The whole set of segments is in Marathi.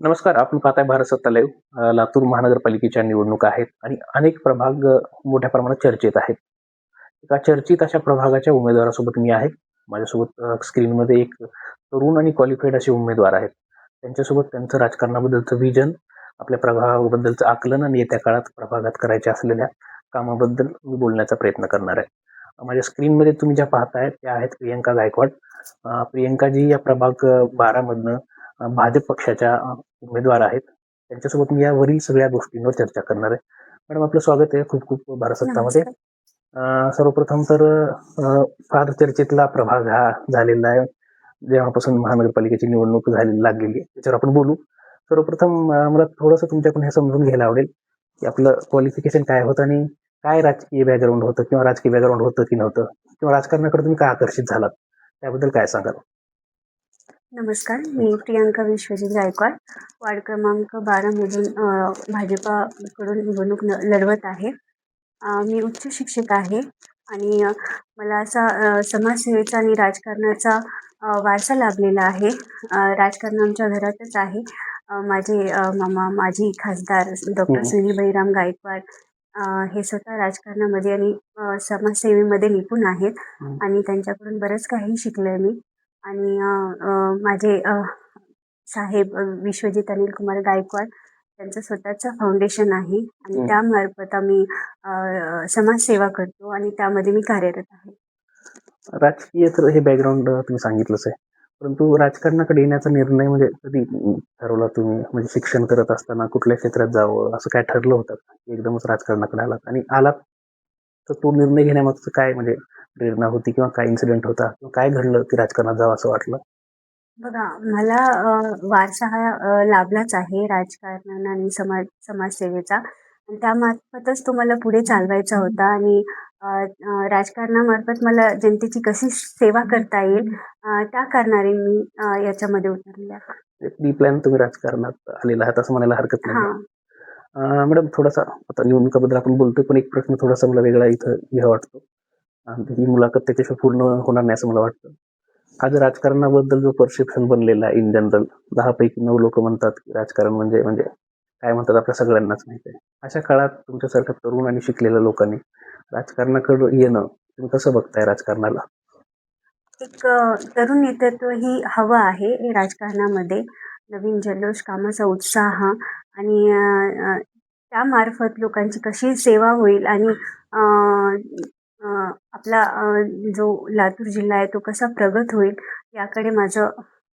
नमस्कार आपण पाहताय भारत सत्ता लाईव्ह लातूर महानगरपालिकेच्या निवडणुका आहेत आणि अनेक प्रभाग मोठ्या प्रमाणात चर्चेत आहेत. एका चर्चित अशा प्रभागाच्या उमेदवारासोबत मी आहे. माझ्यासोबत स्क्रीनमध्ये एक तरुण आणि क्वालिफाईड असे उमेदवार आहेत. त्यांच्यासोबत त्यांचं राजकारणाबद्दलचं विजन आपल्या प्रभागाबद्दलचं आकलन आणि येत्या काळात प्रभागात करायच्या असलेल्या कामाबद्दल मी बोलण्याचा प्रयत्न करणार आहे. माझ्या स्क्रीनमध्ये तुम्ही ज्या पाहताय त्या आहेत प्रियंका गायकवाड. प्रियंकाजी या प्रभाग बारामधनं भाजप पक्षाच्या उमेदवार आहेत. त्यांच्यासोबत मी यावरील सगळ्या गोष्टींवर चर्चा करणार आहे. मॅडम आपलं स्वागत आहे खूप खूप भारत सत्तामध्ये सर्वप्रथम तर फार चर्चेतला प्रभाग हा झालेला आहे. जेव्हापासून महानगरपालिकेची निवडणूक झालेली लागलेली आहे त्याच्यावर आपण बोलू. सर्वप्रथम मला थोडंसं तुमच्याकडून हे समजून घ्यायला आवडेल की आपलं क्वालिफिकेशन काय होतं आणि काय राजकीय बॅकग्राऊंड होतं किंवा राजकीय बॅकग्राऊंड होतं की नव्हतं किंवा राजकारणाकडे तुम्ही का आकर्षित झालात? त्याबद्दल काय सांगाल? नमस्कार मी प्रियांका विश्वजित गायकवाड. वार्ड क्रमांक बारामधून भाजपाकडून निवडणूक न लढवत आहे. मी उच्च शिक्षक आहे आणि मला असा समाजसेवेचा आणि राजकारणाचा वारसा लाभलेला आहे. राजकारण आमच्या घरातच आहे. माझे मामा माजी खासदार डॉक्टर. सुनील बहिराम गायकवाड हे स्वतः राजकारणामध्ये आणि समाजसेवेमध्ये निपुण आहेत. आणि त्यांच्याकडून बरंच काही शिकलं मी. आणि माझे साहेब विश्वजित अनिल कुमार गायकवाड त्यांचं स्वतःचं फाउंडेशन आहे. आणि. त्यामार्फत आम्ही समाजसेवा करतो आणि त्यामध्ये मी कार्यरत आहे. राजकीय तर हे बॅकग्राऊंड तुम्ही सांगितलंच आहे. परंतु राजकारणाकडे येण्याचा निर्णय म्हणजे कधी ठरवला तुम्ही? म्हणजे शिक्षण करत असताना कुठल्या क्षेत्रात जावं? असं काय ठरलं होतं? एकदमच राजकारणाकडे आलात आणि आलात. तर तो निर्णय घेण्यामागचं काय म्हणजे प्रेरणा होती किंवा काय इन्सिडेंट होता? काय घडलं की राजकारणात जावं असं वाटलं? बघा मला वारसा हा लाभलाच आहे राजकारण आणि समाज समाजसेवेचा. आणि त्यामार्फतच तो मला पुढे चालवायचा होता आणि राजकारणामार्फत मला जनतेची कशी सेवा करता येईल त्या कारणाने मी याच्यामध्ये उतरले प्री प्लॅन तुम्ही राजकारणात आलेला आहात असं म्हणायला हरकत नाही. हां. मॅडम थोडासा आता निवडणुकाबद्दल आपण बोलतोय पण एक प्रश्न थोडासा मला वेगळा इथं घ्या वाटतो. ही मुलाखत त्याच्याशी पूर्ण होणार नाही असं मला वाटतं. आज राजकारणाबद्दल जो परसेप्शन बनलेला आहे इन जनरल दहा पैकी नऊ लोक म्हणतात की राजकारण म्हणजे म्हणजे काय म्हणतात आपल्या सगळ्यांनाच माहिती आहे. अशा काळात तुमच्यासारख्या तरुण आणि शिकलेल्या लोकांनी राजकारणाकडे येणं तुम्ही कसं बघताय राजकारणाला? एक तरुण नेतृत्व ही हवं आहे राजकारणामध्ये. नवीन जल्लोष कामाचा उत्साह आणि त्यामार्फत लोकांची कशी सेवा होईल आणि आपला जो लातूर जिल्हा आहे तो कसा प्रगत होईल याकडे माझं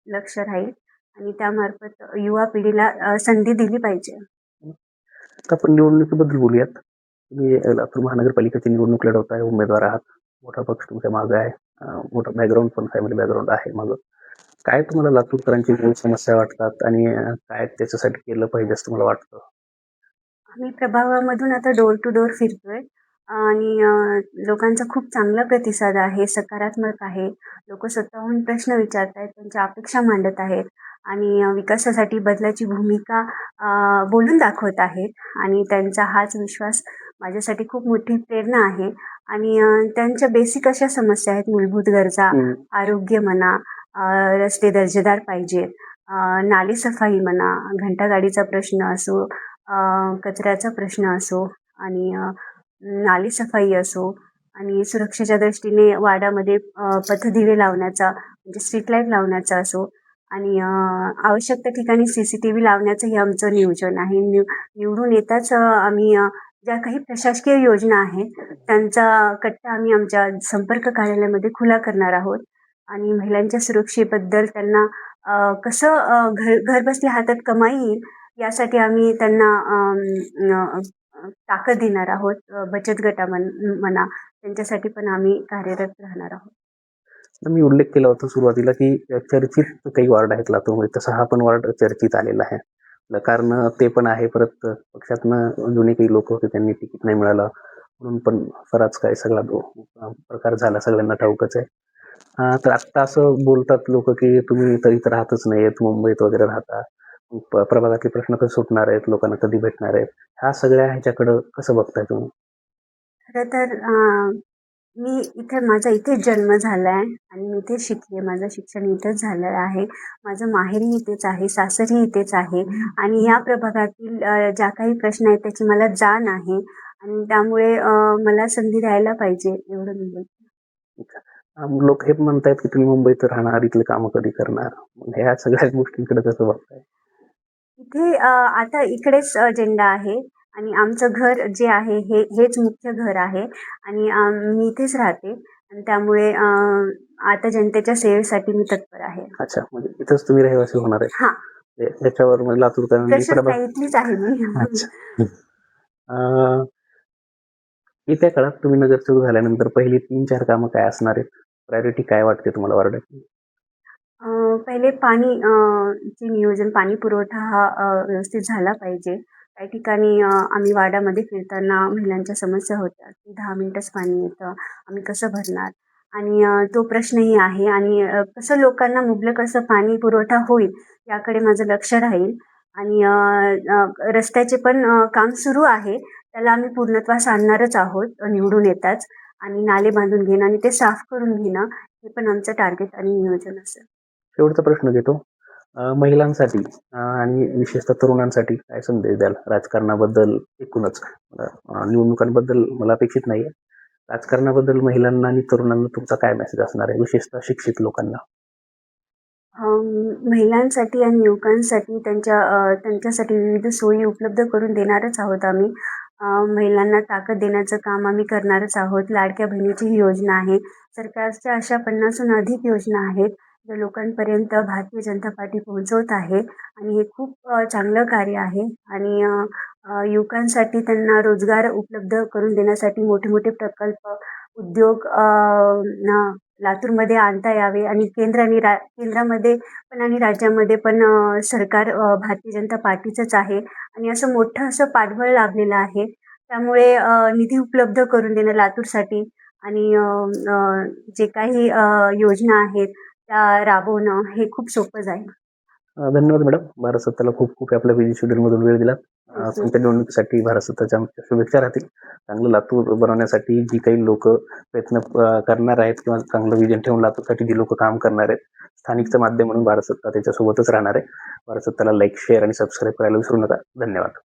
लक्ष राहील आणि त्यामार्फत युवा पिढीला संधी दिली पाहिजे. आपण निवडणुकीबद्दल बोलूयात. तुम्ही लातूर महानगरपालिकेची निवडणूक लढवताय उमेदवार आहात मोठा पक्ष तुमच्या मागे आहे मोठा बॅकग्राऊंड पण फॅमिली बॅकग्राऊंड आहे मागं. काय तुम्हाला लातूरकरांची मूळ समस्या वाटतात आणि काय त्याच्यासाठी केलं पाहिजे असं तुम्हाला वाटतं? आम्ही प्रभागामधून आता डोर टू डोर फिरतोय. आणि लोकांचा खूप चांगला प्रतिसाद आहे सकारात्मक आहे. लोक स्वतःहून प्रश्न विचारत आहेत त्यांच्या अपेक्षा मांडत आहेत आणि विकासासाठी बदलाची भूमिका बोलून दाखवत आहेत. आणि त्यांचा हाच विश्वास माझ्यासाठी खूप मोठी प्रेरणा आहे. आणि त्यांच्या बेसिक अशा समस्या आहेत. मूलभूत गरजा. आरोग्य म्हणा रस्ते दर्जेदार पाहिजेत नाली सफाई म्हणा घंटागाडीचा प्रश्न असो कचऱ्याचा प्रश्न असो आणि नाली सफाई असो आणि सुरक्षेच्या दृष्टीने वाड्यामध्ये पथदिवे लावण्याचा म्हणजे स्ट्रीट लाइट लावण्याचा असो आणि आवश्यक त्या ठिकाणी सी सी टी व्ही लावण्याचं हे आमचं नियोजन आहे. निव निवडून येताच आम्ही ज्या काही प्रशासकीय योजना आहेत त्यांचा कट्टा आम्ही आमच्या संपर्क कार्यालयामध्ये खुला करणार आहोत आणि महिलांच्या सुरक्षेबद्दल त्यांना कसं घर घरबसल्या हातात कमाई येईल यासाठी आम्ही त्यांना ताकद देणार आहोत बचत गटा म्हण म्हणा त्यांच्यासाठी पण आम्ही कार्यरत राहणार आहोत. मी उल्लेख केला होता सुरुवातीला की चर्चित काही वार्ड आहेत लातूरमध्ये तसा हा पण वार्ड चर्चित आलेला आहे. कारण ते पण आहे परत पक्षातनं जुने काही लोक होते त्यांनी तिकीट नाही मिळालं. म्हणून पण फराच काय सगळा प्रकार झाला सगळ्यांना ठाऊकच आहे. तर आत्ता असं बोलतात लोक की तुम्ही तर इथं राहतच नाहीत मुंबईत वगैरे राहता. प्रभागातले प्रश्न कसे सुटणार आहेत लोकांना कधी भेटणार आहेत. ह्या सगळ्या ह्याच्याकडं कसं बघताय तुम्ही? खरं तर मी इथे माझा इथेच जन्म झाला आहे आणि मी इथेच शिकली माझं शिक्षण इथेच झालेलं आहे. माझं माहेरही इथेच आहे सासरही इथेच आहे. आणि ह्या प्रभागातील ज्या काही प्रश्न आहेत त्याची मला जाण आहे. आणि त्यामुळे मला संधी द्यायला पाहिजे एवढं मी बोलते. लोक हे म्हणतायत की तुम्ही मुंबईत राहणार इथले कामं कधी करणार? ह्या सगळ्या गोष्टींकडे कसं बघताय? इथे आता इकडेच अजेंडा आहे आणि आमचं घर जे आहे हे हेच मुख्य घर आहे आणि मी इथेच राहते आणि त्यामुळे आता जनतेच्या सेवेसाठी मी तत्पर आहे. अच्छा म्हणजे इथंच तुम्ही रहिवासी होणार आहे? हा. याच्यावर म्हणजे प्रभाग नाही इथलीच आहे मी. येत्या काळात तुम्ही नगरसेवक झाल्यानंतर पहिली तीन चार कामं काय असणार आहेत? प्रायोरिटी काय वाटते तुम्हाला वार्डाची पहिले पाणी चे नियोजन पाणी पुरवठा हा व्यवस्थित झाला पाहिजे. काही ठिकाणी आम्ही वाड्यामध्ये फिरताना महिलांच्या समस्या होत्या की दहा मिनटंच पाणी येतं आम्ही कसं भरणार? आणि तो प्रश्नही आहे. आणि कसं लोकांना मुबलक असं पाणी पुरवठा होईल याकडे माझं लक्ष राहील. आणि रस्त्याचे पण काम सुरू आहे. त्याला आम्ही पूर्णत्वास आणणारच आहोत निवडून येताच. आणि नाले बांधून घेणं आणि ते साफ करून घेणं हे पण आमचं टार्गेट आणि नियोजन असेल. शेवटचा प्रश्न घेतो. महिलांसाठी आणि विशेषतः तरुणांसाठी काय संदेश द्याल? राजकारणाबद्दल एकूणच. निवडणुकांबद्दल मला अपेक्षित नाही राजकारणाबद्दल महिलांना आणि तरुणांना तुमचा काय मेसेज असणार आहे? विशेषतः शिक्षित लोकांना. महिलांसाठी आणि युवकांसाठी त्यांच्या त्यांच्यासाठी विविध सोयी उपलब्ध करून देणारच आहोत आम्ही. महिलांना ताकद देण्याचं काम आम्ही करणारच आहोत. लाडक्या बहिणीची ही योजना आहे. सरकारच्या अशा पन्नासहून अधिक योजना आहेत. लोकांपर्यंत भारतीय जनता पार्टी पोहोचवत आहे आणि हे खूप चांगलं कार्य आहे आणि युवकांसाठी त्यांना रोजगार उपलब्ध करून देण्यासाठी मोठे मोठे प्रकल्प उद्योग न लातूरमध्ये आणता यावे आणि केंद्र आणि रा केंद्रामध्ये पण आणि राज्यामध्ये पण सरकार भारतीय जनता पार्टीचंच आहे आणि असं मोठं असं पाठबळ लाभलेलं आहे. त्यामुळे निधी उपलब्ध करून देणं लातूरसाठी आणि जे काही योजना आहेत राबवणं हे खूप सोपं जाईल. धन्यवाद मॅडम. भारत सत्ताला खूप खूप आपल्या बिझी शेड्यूलमधून वेळ दिला. अं, तुमच्या निवडणुकीसाठी भारत सत्ताच्या आमच्या शुभेच्छा राहतील. चांगलं लातूर बनवण्यासाठी जी काही लोक प्रयत्न करणार आहेत किंवा चांगलं विजन ठेवून लातूरसाठी जी लोक काम करणार आहेत स्थानिकचं माध्यम म्हणून भारत सत्ता त्याच्यासोबतच राहणार आहे. भारत सत्ताला लाईक शेअर आणि सबस्क्राईब करायला विसरू नका. धन्यवाद.